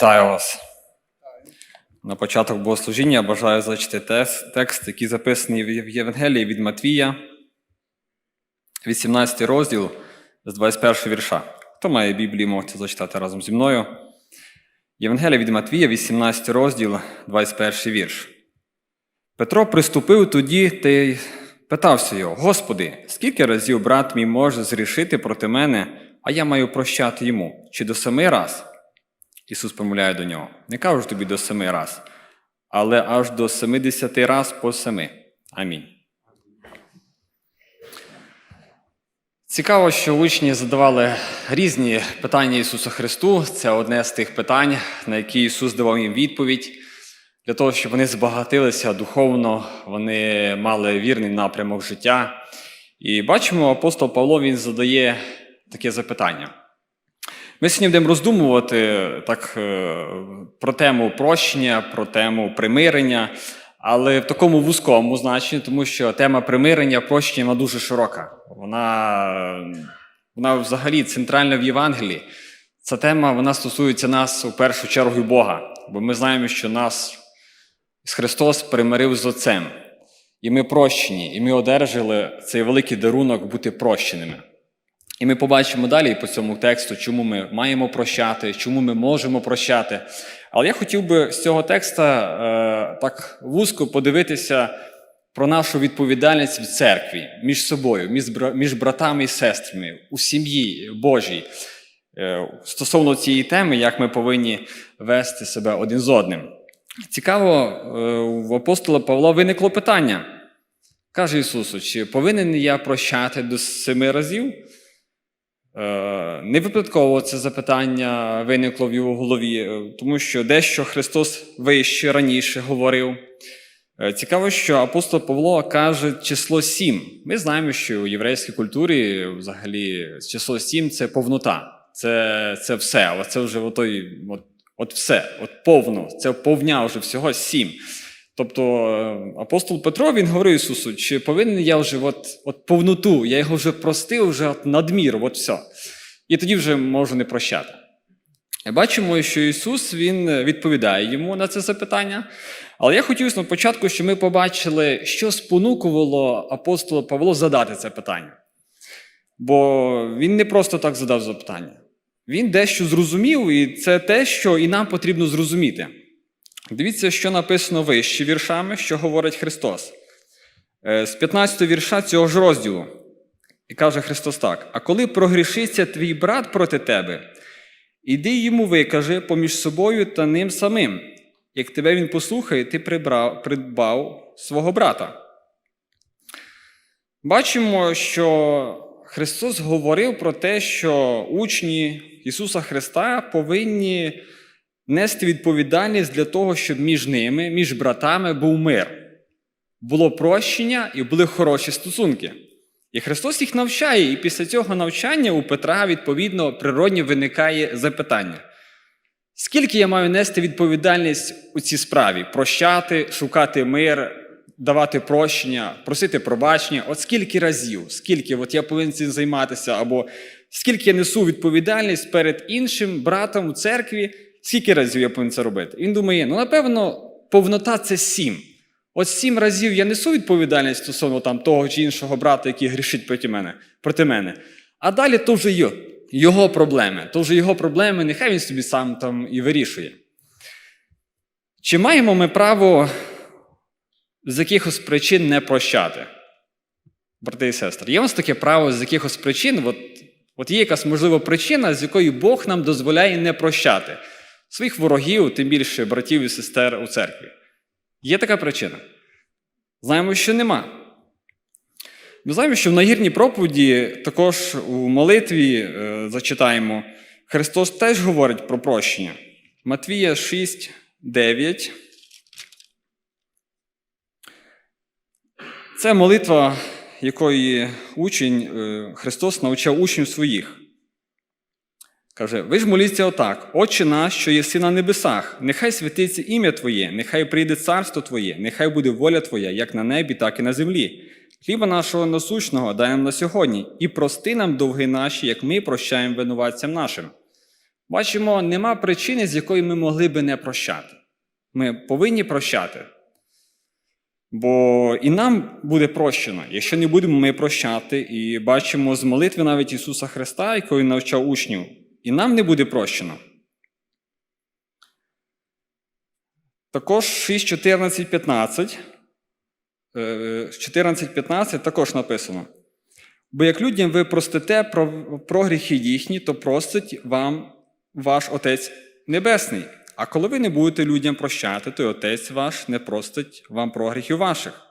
Вітаю вас. На початок богослужіння бажаю зачити текст, який записаний в Євангелії від Матвія, 18 розділ з 21 вірша. Хто має Біблію, можете зачитати разом зі мною. Євангелія від Матвія, 18 розділ, 21 вірш. Петро приступив тоді та й питався його: Господи, скільки разів брат мій може зрішити проти мене, а я маю прощати йому? Чи до семи раз? Ісус помовляє до нього: Не кажу тобі до семи раз, але аж до семидесяти раз по семи. Амінь. Цікаво, що учні задавали різні питання Ісусу Христу. Це одне з тих питань, на які Ісус давав їм відповідь. Для того, щоб вони збагатилися духовно, вони мали вірний напрямок життя. І бачимо, апостол Павло він задає таке запитання. Ми сьогодні будемо роздумувати так, е, про тему прощення, про тему примирення, але в такому вузькому значенні, тому що тема примирення, прощення вона дуже широка. Вона, вона взагалі центральна в Євангелії. Ця тема вона стосується нас у першу чергу Бога, бо ми знаємо, що нас Христос примирив з Отцем. І ми прощені, і ми одержали цей великий дарунок бути прощеними. І ми побачимо далі по цьому тексту, чому ми маємо прощати, чому ми можемо прощати. Але я хотів би з цього текста е, так вузько подивитися про нашу відповідальність в церкві між собою, між, між братами і сестрами, у сім'ї Божій. Е, стосовно цієї теми, як ми повинні вести себе один з одним. Цікаво, е, в апостола Павла виникло питання. Каже Ісусу, чи повинен я прощати до семи разів? Е, Не випадково це запитання виникло в його голові, е, тому що дещо Христос вище раніше говорив. Е, Цікаво, що апостол Павло каже число сім. Ми знаємо, що у єврейській культурі взагалі число сім це повнота, це, це все. От це вже от, от все, от повно, це повня вже всього сім. Тобто е, апостол Петро він говорив Ісусу, чи повинен я вже от, от повноту, я його вже простив, вже от надмір, от все. І тоді вже можу не прощати. Бачимо, що Ісус Він відповідає йому на це запитання. Але я хотів на початку, щоб ми побачили, що спонукувало апостола Павло задати це питання. Бо він не просто так задав запитання. Він дещо зрозумів, і це те, що і нам потрібно зрозуміти. Дивіться, що написано вище віршами, що говорить Христос. Е, З 15 вірша цього ж розділу. І каже Христос так: А коли прогрішиться твій брат проти тебе, іди йому викажи поміж собою та ним самим. Як тебе він послухає, ти прибрав, придбав свого брата. Бачимо, що Христос говорив про те, що учні Ісуса Христа повинні нести відповідальність для того, щоб між ними, між братами був мир. Було прощення і були хороші стосунки. І Христос їх навчає, і після цього навчання у Петра, відповідно, природньо виникає запитання: скільки я маю нести відповідальність у цій справі? Прощати, шукати мир, давати прощення, просити пробачення? От скільки разів, скільки от я повинен цим займатися, або скільки я несу відповідальність перед іншим братом у церкві, скільки разів я повинен це робити? Він думає, ну напевно, повнота це сім. От сім разів я несу відповідальність стосовно там того чи іншого брата, який грішить проти мене, проти мене. А далі то вже його, його проблеми. То вже його проблеми, нехай він собі сам там і вирішує. Чи маємо ми право з якихось причин не прощати? Брати і сестри, є у нас таке право з якихось причин, от, от є якась можлива причина, з якої Бог нам дозволяє не прощати своїх ворогів, тим більше братів і сестер у церкві. Є така причина? Знаємо, що нема. Ми знаємо, що в нагірній проповіді, також у молитві е, зачитаємо, Христос теж говорить про прощення. Матвія 6, 9. Це молитва, якої учень е, Христос навчав учнів своїх. Каже, ви ж моліться отак: Отче наш, що єси на небесах, нехай святиться ім'я Твоє, нехай прийде царство Твоє, нехай буде воля Твоя, як на небі, так і на землі. Хліба нашого насущного дай нам на сьогодні, і прости нам довги наші, як ми прощаємо винуватцям нашим. Бачимо, нема причини, з якої ми могли би не прощати. Ми повинні прощати. Бо і нам буде прощено, якщо не будемо ми прощати, і бачимо з молитви навіть Ісуса Христа, якої навчав учнів, і нам не буде прощено. Також 6, 14, 15. 14-15 також написано. Бо як людям ви простите про, про гріхи їхні, то простить вам ваш Отець Небесний. А коли ви не будете людям прощати, то й Отець ваш не простить вам про гріхів ваших.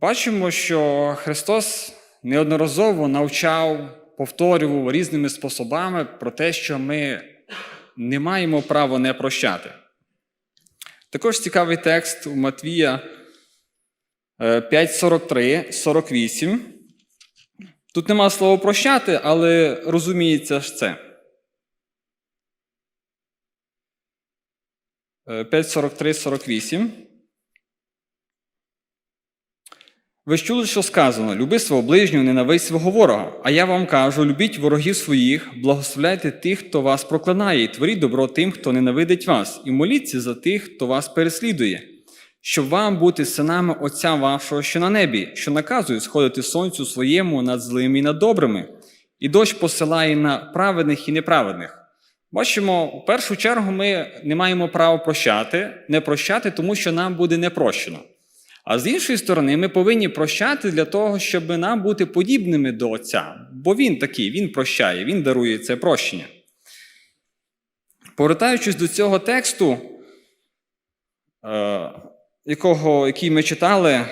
Бачимо, що Христос неодноразово навчав, повторював різними способами про те, що ми не маємо права не прощати. Також цікавий текст у Матвія 5.43, 48. Тут нема слова прощати, але розуміється ж це. 5.43, 48. Ви ж чули, що сказано: люби свого ближнього, ненавидь свого ворога. А я вам кажу: любіть ворогів своїх, благословляйте тих, хто вас проклинає, і творіть добро тим, хто ненавидить вас, і моліться за тих, хто вас переслідує, щоб вам бути синами Отця вашого, що на небі, що наказує сходити сонцю своєму над злими і над добрими, і дощ посилає на праведних і неправедних. Бачимо, у першу чергу ми не маємо права прощати, не прощати, тому що нам буде не прощено. А з іншої сторони, ми повинні прощати для того, щоб нам бути подібними до Отця. Бо Він такий, Він прощає, Він дарує це прощення. Повертаючись до цього тексту, е, якого, який ми читали,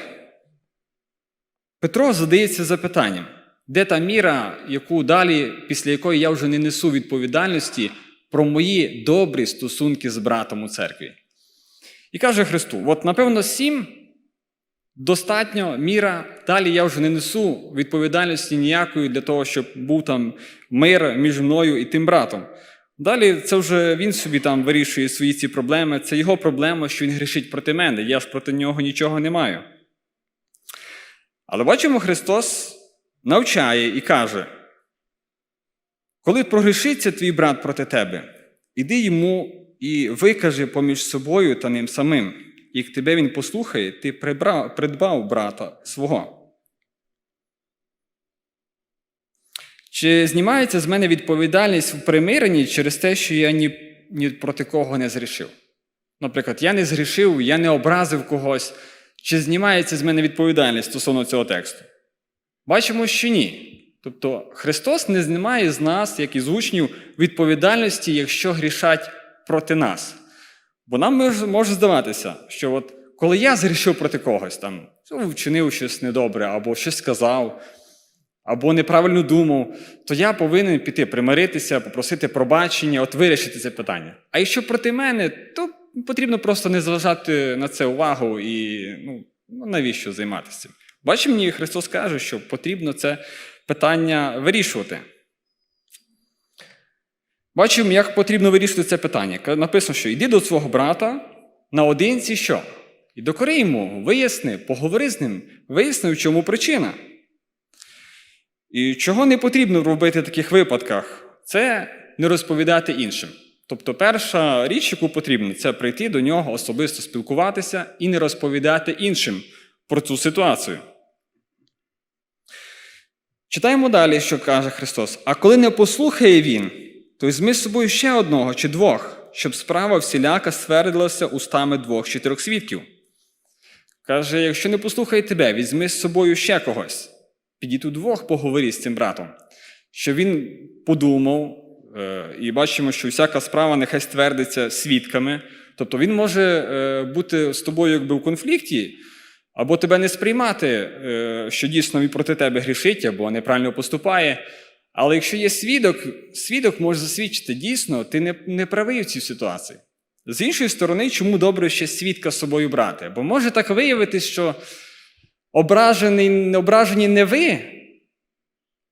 Петро задається запитанням, де та міра, яку далі, після якої я вже не несу відповідальності про мої добрі стосунки з братом у церкві. І каже Христу: от, напевно, сім. Достатньо міра, далі я вже не несу відповідальності ніякої для того, щоб був там мир між мною і тим братом. Далі це вже він собі там вирішує свої ці проблеми. Це його проблема, що він грішить проти мене. Я ж проти нього нічого не маю. Але бачимо, Христос навчає і каже: коли прогрішиться твій брат проти тебе, іди йому і викажи поміж собою та ним самим. Як тебе він послухає, ти прибрав, придбав брата свого. Чи знімається з мене відповідальність в примиренні через те, що я ні, ні проти кого не зрішив? Наприклад, я не згрішив, я не образив когось. Чи знімається з мене відповідальність стосовно цього тексту? Бачимо, що ні. Тобто Христос не знімає з нас, як і з учнів, відповідальності, якщо грішать проти нас. Бо нам може, здаватися, що от коли я згрішив проти когось, там, ну, вчинив щось недобре, або щось сказав, або неправильно думав, то я повинен піти примиритися, попросити пробачення, от вирішити це питання. А якщо проти мене, то потрібно просто не зважати на це увагу і ну, навіщо займатися цим. Бачимо, мені Христос каже, що потрібно це питання вирішувати. Бачимо, як потрібно вирішити це питання. Написано, що йди до свого брата наодинці що? І докори йому, виясни, поговори з ним, виясни, в чому причина. І чого не потрібно робити в таких випадках, це не розповідати іншим. Тобто, перша річ, яку потрібно, це прийти до нього, особисто спілкуватися і не розповідати іншим про цю ситуацію. Читаємо далі, що каже Христос. А коли не послухає Він, то візьми з собою ще одного чи двох, щоб справа всіляка ствердилася устами двох чи трьох свідків. Каже: якщо не послухає тебе, візьми з собою ще когось. Підіть удвох, поговори з цим братом, щоб він подумав, і бачимо, що всяка справа нехай ствердиться свідками. Тобто він може бути з тобою якби в конфлікті, або тебе не сприймати, що дійсно він проти тебе грішить, або неправильно поступає. Але якщо є свідок, свідок може засвідчити, дійсно, ти не, не правий в цій ситуації. З іншої сторони, чому добре ще свідка з собою брати? Бо може так виявитись, що ображений, ображені не ви,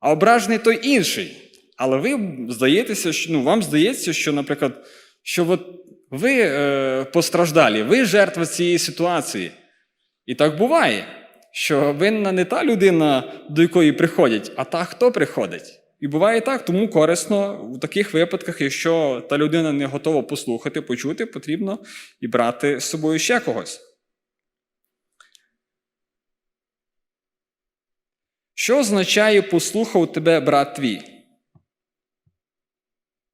а ображений той інший. Але ви здаєтеся, що, ну, вам здається, що, наприклад, що от ви е, постраждалі, ви жертва цієї ситуації. І так буває, що винна не та людина, до якої приходять, а та, хто приходить. І буває так, тому корисно в таких випадках, якщо та людина не готова послухати, почути, потрібно і брати з собою ще когось. Що означає послухав тебе брат твій?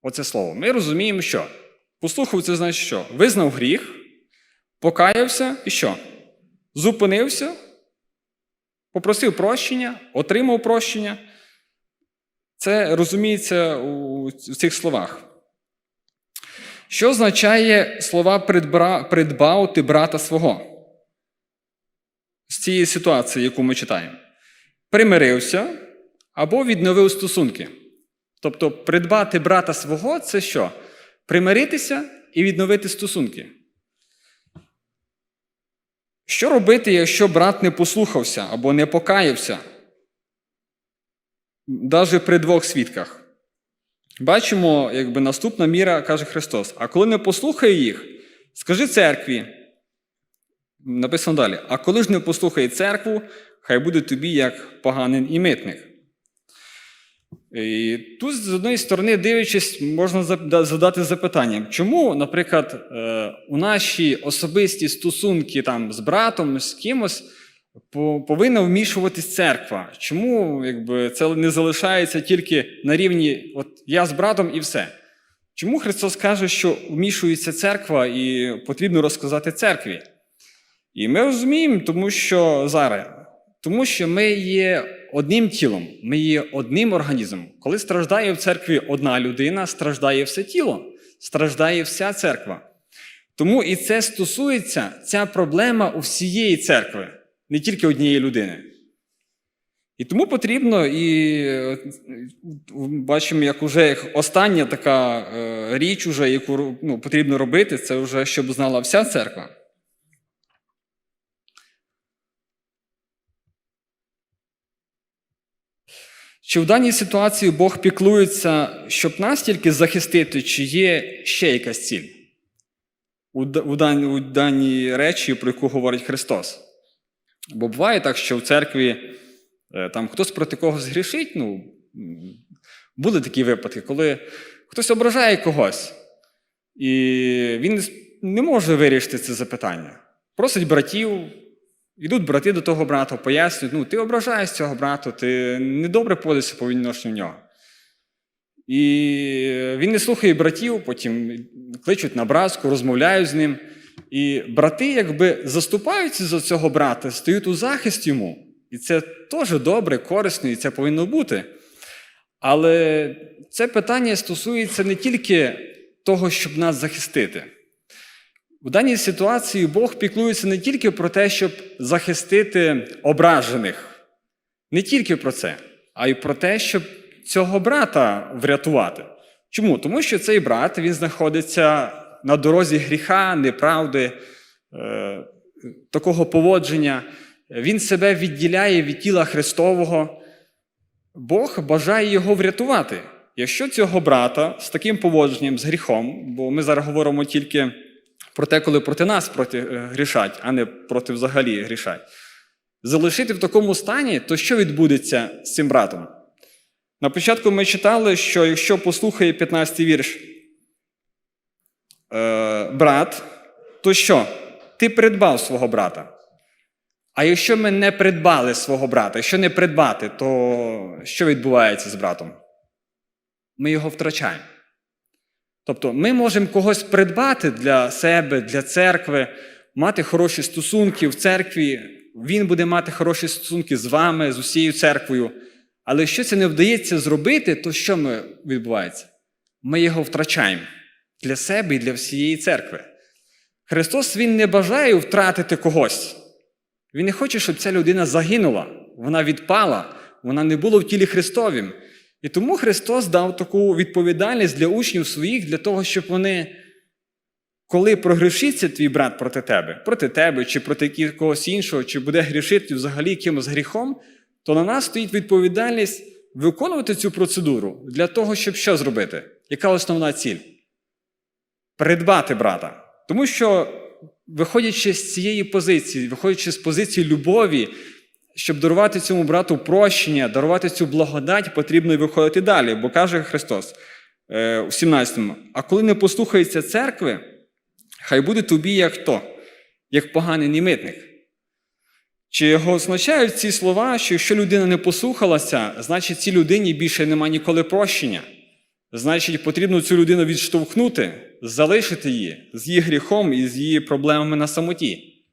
Оце слово. Ми розуміємо, що послухав це значить що? Визнав гріх, покаявся і що? Зупинився, попросив прощення, отримав прощення. Це розуміється у цих словах. Що означає слова «придбра- придбав ти брата свого? З цієї ситуації, яку ми читаємо. Примирився або відновив стосунки. Тобто, придбати брата свого це що? Примиритися і відновити стосунки. Що робити, якщо брат не послухався або не покаявся? Навіть при двох свідках. Бачимо, якби наступна міра, каже Христос: а коли не послухає їх, скажи церкві. Написано далі: а коли ж не послухає церкву, хай буде тобі як поганин і митник. І тут, з однієї сторони, дивлячись, можна задати запитання, чому, наприклад, е, у наші особисті стосунки там, з братом, з кимось повинна вмішуватись церква? Чому якби, це не залишається тільки на рівні от я з братом і все? Чому Христос каже, що вмішується церква і потрібно розказати церкві? І ми розуміємо, тому що зараз, тому що ми є одним тілом, ми є одним організмом. Коли страждає в церкві одна людина, страждає все тіло, страждає вся церква. Тому і це стосується ця проблема у всієї церкви, не тільки однієї людини. І тому потрібно, і е, бачимо, як уже як остання така е, річ, уже, яку ну, потрібно робити, це вже щоб знала вся церква. Чи в даній ситуації Бог піклується, щоб нас тільки захистити, чи є ще якась ціль у, даній речі, про яку говорить Христос? Бо буває так, що в церкві е, там хтось проти когось грішить, ну, були такі випадки, коли хтось ображає когось, і він не може вирішити це запитання. Просить братів, Ідуть брати до того брата, пояснюють, ну, ти ображаєш цього брата, ти недобре поводишся по відношенню нього. І він не слухає братів, потім кличуть на братську, розмовляють з ним. І брати, якби заступаються за цього брата, стають у захист йому. І це теж добре, корисно, і це повинно бути. Але це питання стосується не тільки того, щоб нас захистити. У даній ситуації Бог піклується не тільки про те, щоб захистити ображених, не тільки про це, а й про те, щоб цього брата врятувати. Чому? Тому що цей брат він знаходиться на дорозі гріха, неправди, е, такого поводження. Він себе відділяє від тіла Христового. Бог бажає його врятувати. Якщо цього брата з таким поводженням, з гріхом, бо ми зараз говоримо тільки про те, коли проти нас проти е, грішать, а не проти взагалі грішать. Залишити в такому стані, то що відбудеться з цим братом? На початку ми читали, що якщо послухає 15 вірш е, брат, то що? Ти придбав свого брата. А якщо ми не придбали свого брата, якщо не придбати, то що відбувається з братом? Ми його втрачаємо. Тобто ми можемо когось придбати для себе, для церкви, мати хороші стосунки в церкві, він буде мати хороші стосунки з вами, з усією церквою. Але якщо це не вдається зробити, то що ми відбувається? Ми його втрачаємо для себе і для всієї церкви. Христос Він не бажає втратити когось. Він не хоче, щоб ця людина загинула, вона відпала, вона не була в тілі Христовім. І тому Христос дав таку відповідальність для учнів своїх, для того, щоб вони, коли прогрішиться твій брат проти тебе, проти тебе, чи проти когось іншого, чи буде грішити взагалі якимось гріхом, то на нас стоїть відповідальність виконувати цю процедуру для того, щоб що зробити? Яка основна ціль? Придбати брата. Тому що, виходячи з цієї позиції, виходячи з позиції любові, щоб дарувати цьому брату прощення, дарувати цю благодать, потрібно виходити далі. Бо каже Христос е, у 17-му: а коли не послухається церкви, хай буде тобі як хто, як поганий німитник. Чи його означають ці слова, що якщо людина не послухалася, значить цій людині більше нема ніколи прощення? Значить, потрібно цю людину відштовхнути, залишити її з її гріхом і з її проблемами на самоті.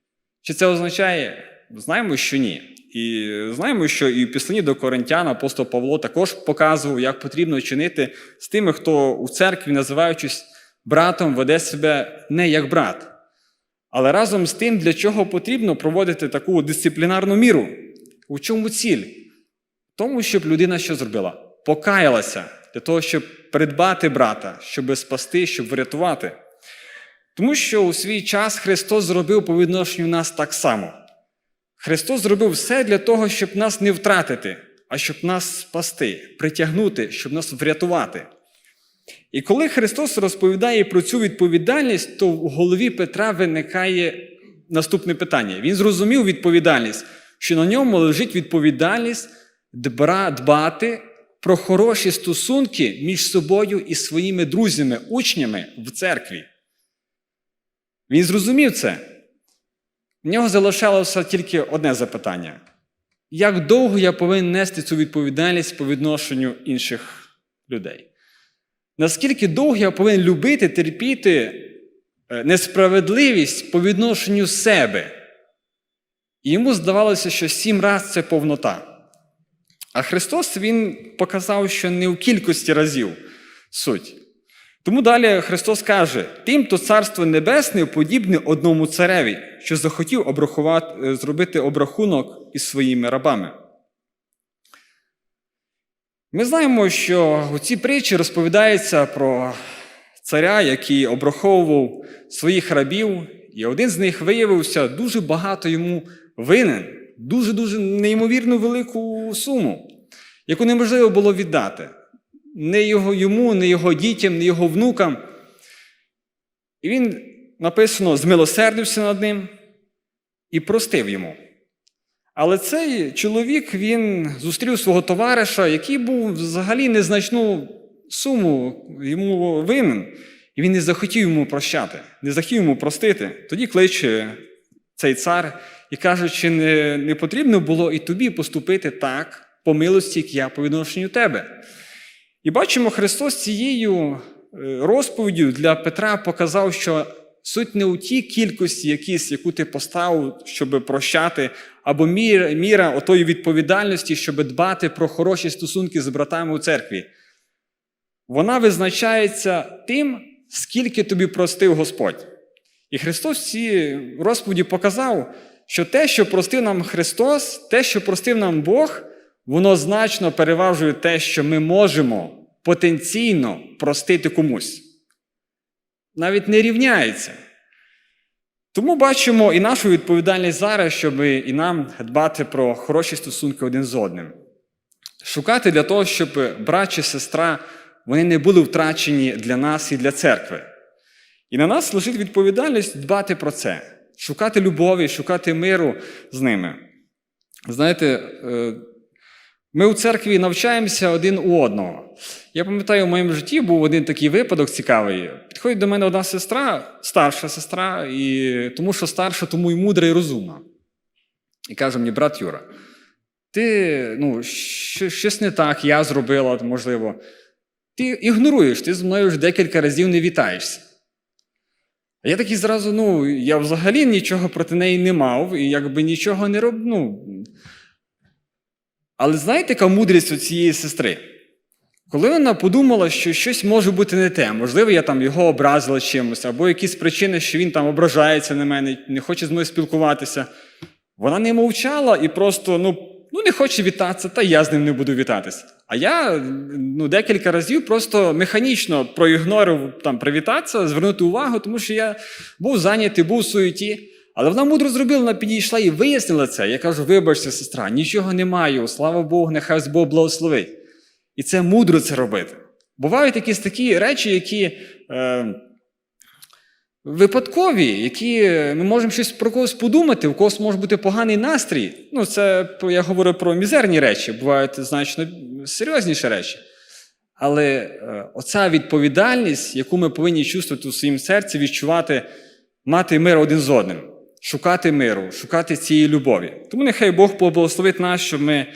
Чи це означає? Знаємо, що ні. І знаємо, що і в післанні до Коринтян апостол Павло також показував, як потрібно чинити з тими, хто у церкві, називаючись братом, веде себе не як брат. Але разом з тим, для чого потрібно проводити таку дисциплінарну міру? У чому ціль? В тому, щоб людина що зробила? Покаялася для того, щоб придбати брата, щоб спасти, щоб врятувати. Тому що у свій час Христос зробив по відношенню нас так само. Христос зробив все для того, щоб нас не втратити, а щоб нас спасти, притягнути, щоб нас врятувати. І коли Христос розповідає про цю відповідальність, то в голові Петра виникає наступне питання. Він зрозумів відповідальність, що на ньому лежить відповідальність дбати про хороші стосунки між собою і своїми друзями, учнями в церкві. Він зрозумів це. В нього залишалося тільки одне запитання: як довго я повинен нести цю відповідальність по відношенню інших людей? Наскільки довго я повинен любити, терпіти е, несправедливість по відношенню себе? І йому здавалося, що сім разів це повнота. А Христос Він показав, що не в кількості разів суть. Тому далі Христос каже: тим, то царство небесне подібне одному цареві, що захотів обрахувати, е, зробити обрахунок із своїми рабами. Ми знаємо, що у цій притчі розповідається про царя, який обраховував своїх рабів, і один з них виявився дуже багато йому винен, дуже-дуже неймовірно велику суму, яку неможливо було віддати. Не його, йому, не його дітям, не його внукам. І він написано, змилосердився над ним і простив йому. Але цей чоловік він зустрів свого товариша, який був взагалі незначну суму йому винен, і він не захотів йому прощати, не захотів йому простити. Тоді кличе цей цар і каже, чи не, не потрібно було і тобі поступити так, по милості, як я по відношенню тебе. І бачимо, Христос цією е, розповіддю для Петра показав, що суть не у тій кількості, якісь, яку ти поставив, щоб прощати, або міра, міра отої відповідальності, щоб дбати про хороші стосунки з братами у церкві. Вона визначається тим, скільки тобі простив Господь. І Христос в цій розповіді показав, що те, що простив нам Христос, те, що простив нам Бог, воно значно переважує те, що ми можемо потенційно простити комусь. Навіть не рівняється. Тому бачимо і нашу відповідальність зараз, щоб і нам дбати про хороші стосунки один з одним. Шукати для того, щоб брат чи сестра вони не були втрачені для нас і для церкви. І на нас лежить відповідальність дбати про це, шукати любові, шукати миру з ними. Знаєте, е, ми у церкві навчаємося один у одного. Я пам'ятаю, в моєму житті був один такий випадок цікавий. Підходить до мене одна сестра, старша сестра, і тому що старша, тому і мудра, і розумна. І каже мені, брат Юра, ти ну, щось не так, я зробила, можливо. Ти ігноруєш, ти зі мною вже декілька разів не вітаєшся. Я такий зразу, ну, я взагалі нічого проти неї не мав, і якби нічого не роб... ну, але знаєте, яка мудрість у цієї сестри? Коли вона подумала, що щось може бути не те, можливо, я там його образила чимось, або якісь причини, що він там ображається на мене, не хоче з мною спілкуватися, вона не мовчала і просто ну, ну не хоче вітатися, та я з ним не буду вітатися. А я ну, декілька разів просто механічно проігнорив там привітатися, звернути увагу, тому що я був зайнятий, був у суеті. Але вона мудро зробила, вона підійшла і вияснила це. Я кажу: вибачте, сестра, нічого не маю, слава Богу, нехай Бог благословить. І це мудро це робити. Бувають якісь такі речі, які е, випадкові, які ми можемо щось про когось подумати, у когось може бути поганий настрій. Ну, це я говорю про мізерні речі, бувають значно серйозніші речі. Але е, оця відповідальність, яку ми повинні чувствувати у своїм серці, відчувати, мати мир один з одним, шукати миру, шукати цієї любові. Тому нехай Бог поблагословить нас, щоб ми,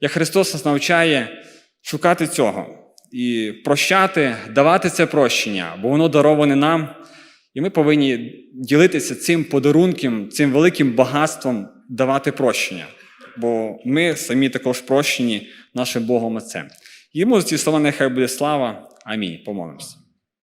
як Христос нас навчає, шукати цього і прощати, давати це прощення, бо воно дароване нам. І ми повинні ділитися цим подарунком, цим великим багатством давати прощення. Бо ми самі також прощені нашим Богом Отцем. Йому за ці слова нехай буде слава. Амінь. Помолимося.